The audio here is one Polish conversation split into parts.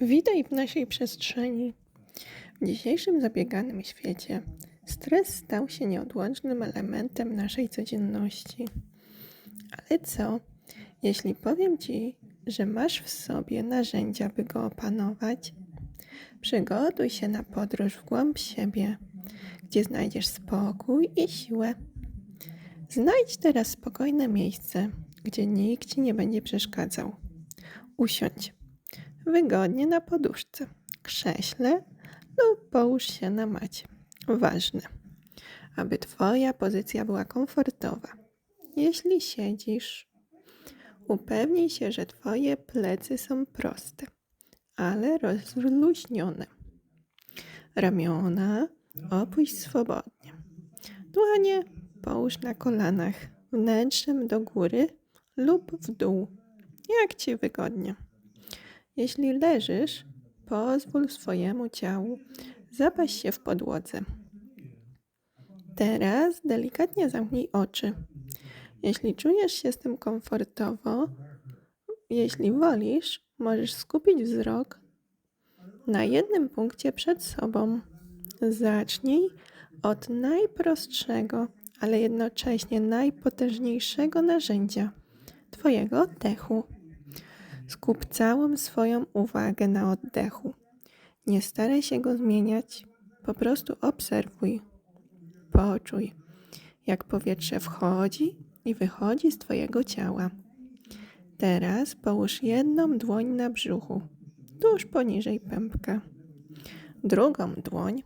Witaj w naszej przestrzeni. W dzisiejszym zabieganym świecie stres stał się nieodłącznym elementem naszej codzienności. Ale co, jeśli powiem Ci, że masz w sobie narzędzia, by go opanować? Przygotuj się na podróż w głąb siebie, gdzie znajdziesz spokój i siłę. Znajdź teraz spokojne miejsce, gdzie nikt Ci nie będzie przeszkadzał. Usiądź wygodnie na poduszce, krześle lub połóż się na macie. Ważne, aby Twoja pozycja była komfortowa. Jeśli siedzisz, upewnij się, że Twoje plecy są proste, ale rozluźnione. Ramiona opuść swobodnie. Dłonie połóż na kolanach, wnętrzem do góry lub w dół, jak Ci wygodnie. Jeśli leżysz, pozwól swojemu ciału zapaść się w podłodze. Teraz delikatnie zamknij oczy. Jeśli czujesz się z tym komfortowo, jeśli wolisz, możesz skupić wzrok na jednym punkcie przed sobą. Zacznij od najprostszego, ale jednocześnie najpotężniejszego narzędzia Twojego oddechu. Skup całą swoją uwagę na oddechu. Nie staraj się go zmieniać, po prostu obserwuj. Poczuj, jak powietrze wchodzi i wychodzi z Twojego ciała. Teraz połóż jedną dłoń na brzuchu, tuż poniżej pępka. Drugą dłoń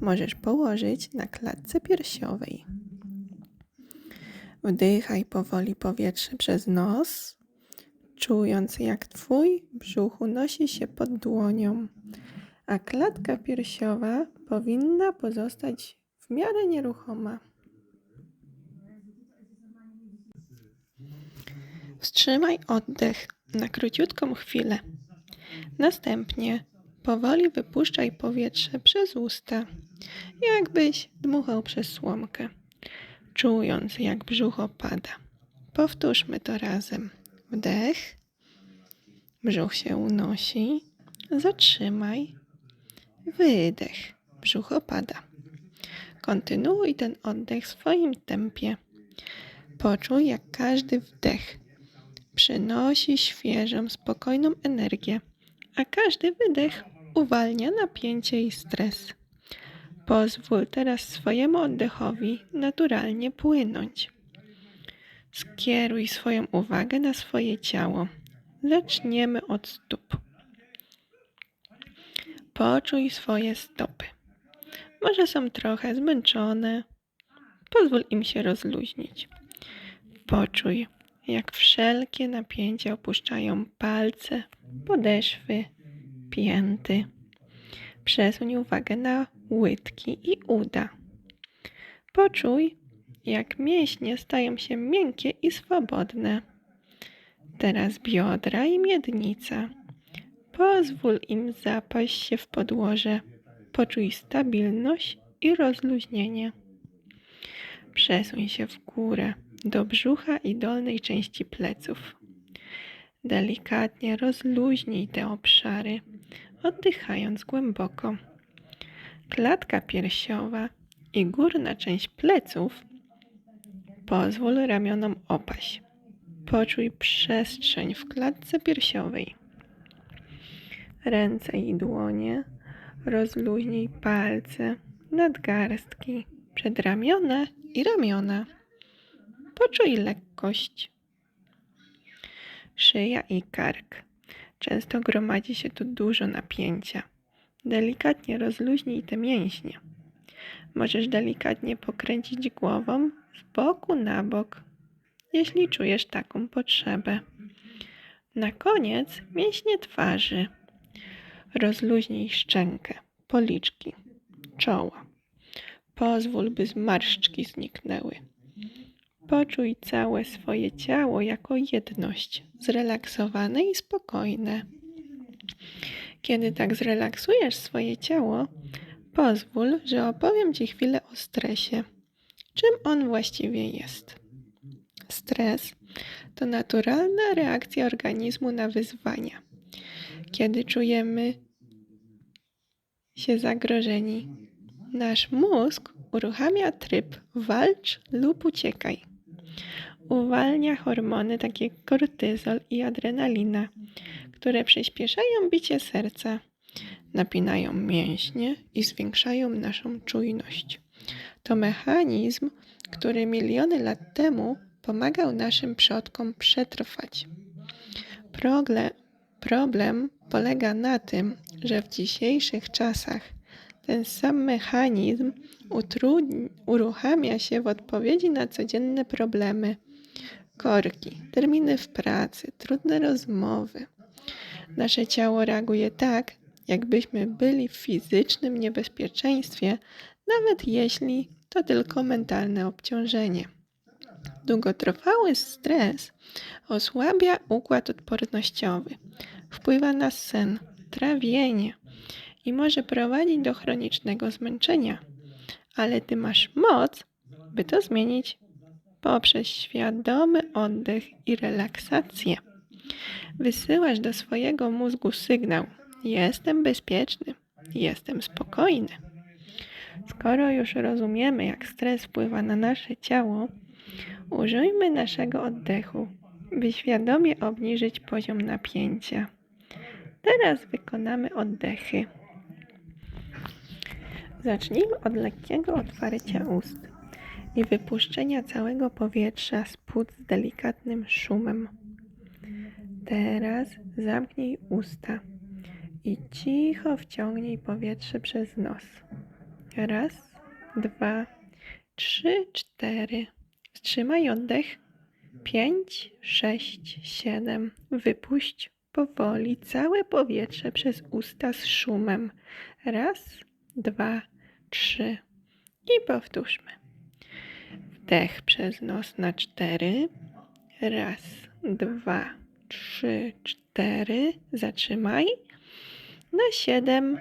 możesz położyć na klatce piersiowej. Wdychaj powoli powietrze przez nos czując jak Twój brzuch unosi się pod dłonią, a klatka piersiowa powinna pozostać w miarę nieruchoma. Wstrzymaj oddech na króciutką chwilę. Następnie powoli wypuszczaj powietrze przez usta, jakbyś dmuchał przez słomkę, czując jak brzuch opada. Powtórzmy to razem. Wdech. Brzuch się unosi. Zatrzymaj. Wydech. Brzuch opada. Kontynuuj ten oddech w swoim tempie. Poczuj, jak każdy wdech przynosi świeżą, spokojną energię, a każdy wydech uwalnia napięcie i stres. Pozwól teraz swojemu oddechowi naturalnie płynąć. Skieruj swoją uwagę na swoje ciało. Zaczniemy od stóp. Poczuj swoje stopy. Może są trochę zmęczone. Pozwól im się rozluźnić. Poczuj, jak wszelkie napięcia opuszczają palce, podeszwy, pięty. Przesuń uwagę na łydki i uda. Poczuj, jak mięśnie stają się miękkie i swobodne. Teraz biodra i miednica. Pozwól im zapaść się w podłoże. Poczuj stabilność i rozluźnienie. Przesuń się w górę do brzucha i dolnej części pleców. Delikatnie rozluźnij te obszary, oddychając głęboko. Klatka piersiowa i górna część pleców Pozwól ramionom opaść. Poczuj przestrzeń w klatce piersiowej. Ręce i dłonie. Rozluźnij palce, nadgarstki, przedramiona i ramiona. Poczuj lekkość. Szyja i kark. Często gromadzi się tu dużo napięcia. Delikatnie rozluźnij te mięśnie. Możesz delikatnie pokręcić głową z boku na bok, jeśli czujesz taką potrzebę. Na koniec mięśnie twarzy. Rozluźnij szczękę, policzki, czoła. Pozwól, by zmarszczki zniknęły. Poczuj całe swoje ciało jako jedność, zrelaksowane i spokojne. Kiedy tak zrelaksujesz swoje ciało, pozwól, że opowiem Ci chwilę o stresie. Czym on właściwie jest? Stres to naturalna reakcja organizmu na wyzwania. kiedy czujemy się zagrożeni. Nasz mózg uruchamia tryb walcz lub uciekaj. Uwalnia hormony takie jak kortyzol i adrenalina, które przyspieszają bicie serca, napinają mięśnie i zwiększają naszą czujność. To mechanizm, który miliony lat temu pomagał naszym przodkom przetrwać. Progle, problem polega na tym, że w dzisiejszych czasach ten sam mechanizm utrudni, uruchamia się w odpowiedzi na codzienne problemy. Korki, terminy w pracy, trudne rozmowy. Nasze ciało reaguje tak, jakbyśmy byli w fizycznym niebezpieczeństwie, nawet jeśli to tylko mentalne obciążenie. Długotrwały stres osłabia układ odpornościowy, wpływa na sen, trawienie i może prowadzić do chronicznego zmęczenia. Ale ty masz moc, by to zmienić poprzez świadomy oddech i relaksację. Wysyłasz do swojego mózgu sygnał: Jestem bezpieczny, jestem spokojny. Skoro już rozumiemy, jak stres wpływa na nasze ciało, użyjmy naszego oddechu, by świadomie obniżyć poziom napięcia. Teraz wykonamy oddechy. Zacznijmy od lekkiego otwarcia ust i wypuszczenia całego powietrza z płuc z delikatnym szumem. Teraz zamknij usta i cicho wciągnij powietrze przez nos. Raz, dwa, trzy, cztery. Wstrzymaj oddech. Pięć, sześć, siedem. Wypuść powoli całe powietrze przez usta z szumem. Raz, dwa, trzy. I powtórzmy. Wdech przez nos na cztery. Raz, dwa, trzy, cztery. Zatrzymaj. Na siedem.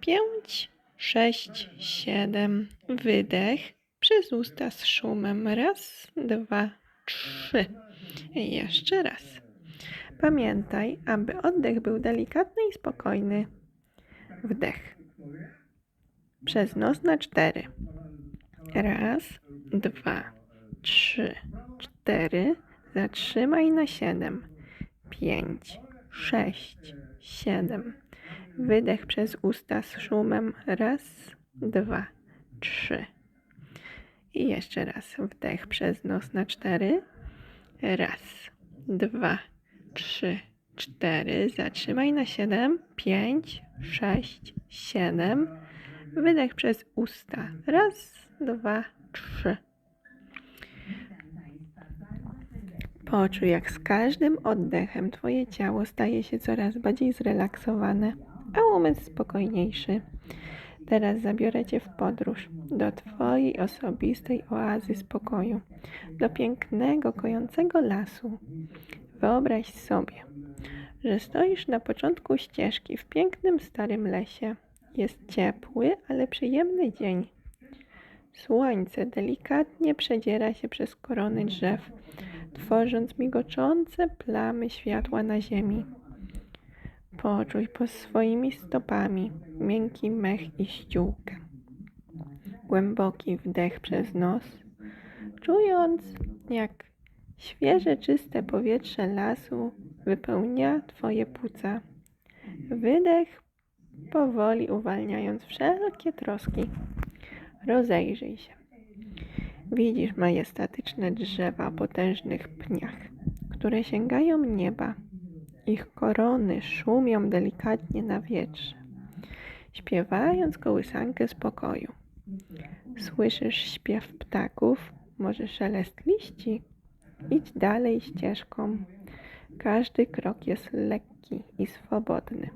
Pięć, sześć, siedem. Wydech przez usta z szumem. Raz, dwa, trzy. I jeszcze raz. Pamiętaj, aby oddech był delikatny i spokojny. Wdech. Przez nos na cztery. Raz, dwa, trzy, cztery. Zatrzymaj na siedem. Pięć, sześć, siedem. Wydech przez usta z szumem. Raz, dwa, trzy. I jeszcze raz wdech przez nos na cztery. Raz, dwa, trzy, cztery. Zatrzymaj na siedem. Pięć, sześć, siedem. Wydech przez usta. Raz, dwa, trzy. Poczuj, jak z każdym oddechem Twoje ciało staje się coraz bardziej zrelaksowane, a umysł spokojniejszy. Teraz zabiorę Cię w podróż do Twojej osobistej oazy spokoju, do pięknego, kojącego lasu. Wyobraź sobie, że stoisz na początku ścieżki w pięknym starym lesie. Jest ciepły, ale przyjemny dzień. Słońce delikatnie przedziera się przez korony drzew, tworząc migoczące plamy światła na ziemi. Poczuj pod swoimi stopami miękki mech i ściółkę. Głęboki wdech przez nos, czując jak świeże, czyste powietrze lasu wypełnia Twoje płuca. Wydech powoli uwalniając wszelkie troski. Rozejrzyj się. Widzisz majestatyczne drzewa o potężnych pniach, które sięgają nieba. Ich korony szumią delikatnie na wietrze, śpiewając kołysankę spokoju. Słyszysz śpiew ptaków, może szelest liści? Idź dalej ścieżką. Każdy krok jest lekki i swobodny.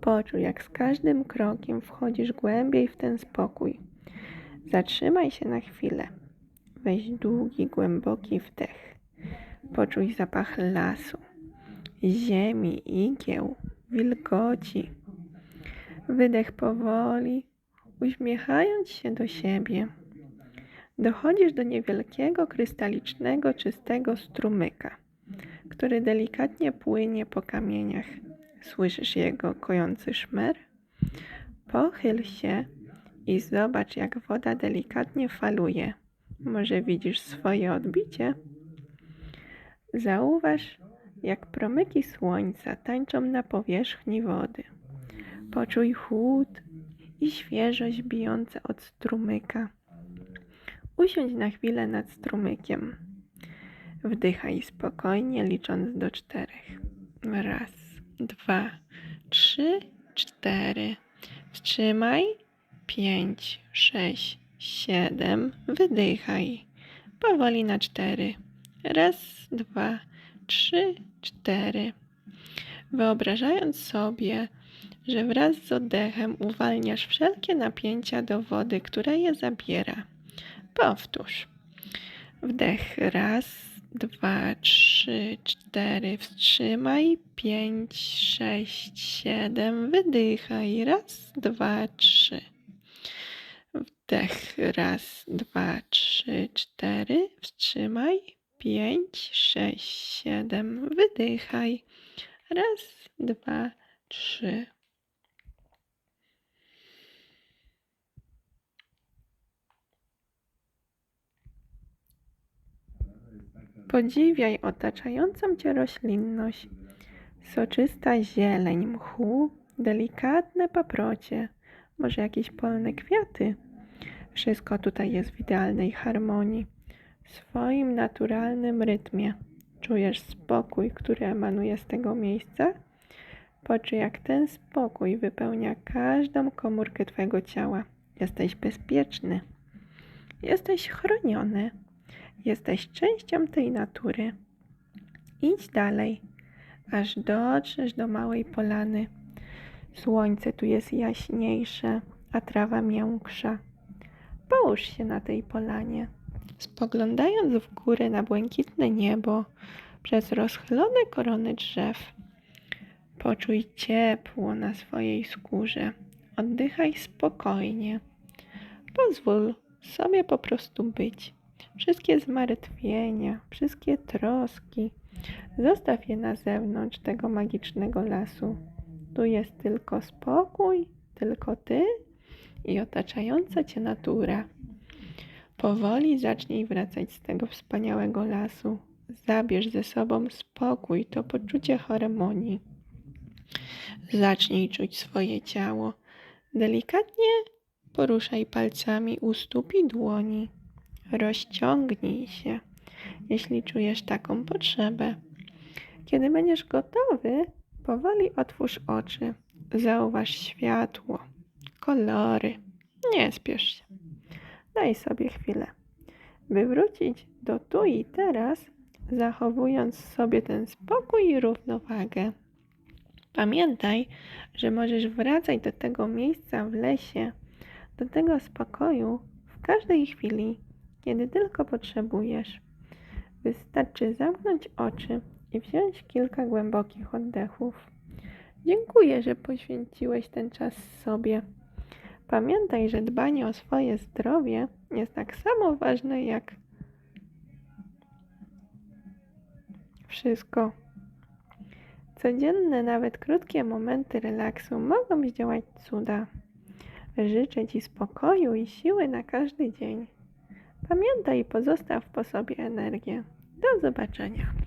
Poczuj, jak z każdym krokiem wchodzisz głębiej w ten spokój. Zatrzymaj się na chwilę. Weź długi, głęboki wdech. Poczuj zapach lasu, ziemi, igieł, wilgoci. Wydech powoli, uśmiechając się do siebie. Dochodzisz do niewielkiego, krystalicznego, czystego strumyka, który delikatnie płynie po kamieniach. Słyszysz jego kojący szmer? Pochyl się i zobacz, jak woda delikatnie faluje. Może widzisz swoje odbicie? Zauważ, jak promyki słońca tańczą na powierzchni wody. Poczuj chłód i świeżość bijące od strumyka. Usiądź na chwilę nad strumykiem. Wdychaj spokojnie, licząc do czterech. Raz, dwa, trzy, cztery. Wstrzymaj. Pięć, sześć, siedem. Wydychaj. Powoli na cztery. Raz, dwa, trzy, cztery. Wyobrażając sobie, że wraz z oddechem uwalniasz wszelkie napięcia do wody, która je zabiera. Powtórz. Wdech raz, dwa, trzy, cztery. Wstrzymaj. Pięć, sześć, siedem. Wydychaj. Raz, dwa, trzy. Wdech raz, dwa, trzy, cztery. Wstrzymaj. Pięć, sześć, siedem. Wydychaj. Raz, dwa, trzy. Podziwiaj otaczającą cię roślinność. Soczysta zieleń mchu, delikatne paprocie, może jakieś polne kwiaty. Wszystko tutaj jest w idealnej harmonii, w swoim naturalnym rytmie. Czujesz spokój, który emanuje z tego miejsca? Poczuj, jak ten spokój wypełnia każdą komórkę Twojego ciała. Jesteś bezpieczny. Jesteś chroniony. Jesteś częścią tej natury. Idź dalej, aż dotrzesz do małej polany. Słońce tu jest jaśniejsze, a trawa miększa. Połóż się na tej polanie, spoglądając w górę na błękitne niebo przez rozchylone korony drzew. Poczuj ciepło na swojej skórze. Oddychaj spokojnie. Pozwól sobie po prostu być. Wszystkie zmartwienia, wszystkie troski, zostaw je na zewnątrz tego magicznego lasu. Tu jest tylko spokój, tylko ty i otaczająca cię natura. Powoli zacznij wracać z tego wspaniałego lasu. Zabierz ze sobą spokój, to poczucie harmonii. Zacznij czuć swoje ciało. Delikatnie poruszaj palcami u stóp i dłoni. Rozciągnij się, jeśli czujesz taką potrzebę. Kiedy będziesz gotowy, powoli otwórz oczy. Zauważ światło, kolory. Nie spiesz się. Daj sobie chwilę, by wrócić do tu i teraz, zachowując sobie ten spokój i równowagę. Pamiętaj, że możesz wracać do tego miejsca w lesie, do tego spokoju w każdej chwili, kiedy tylko potrzebujesz. Wystarczy zamknąć oczy i wziąć kilka głębokich oddechów. Dziękuję, że poświęciłeś ten czas sobie. Pamiętaj, że dbanie o swoje zdrowie jest tak samo ważne jak wszystko. Codzienne, nawet krótkie momenty relaksu mogą zdziałać cuda. Życzę Ci spokoju i siły na każdy dzień. Pamiętaj, pozostaw po sobie energię. Do zobaczenia.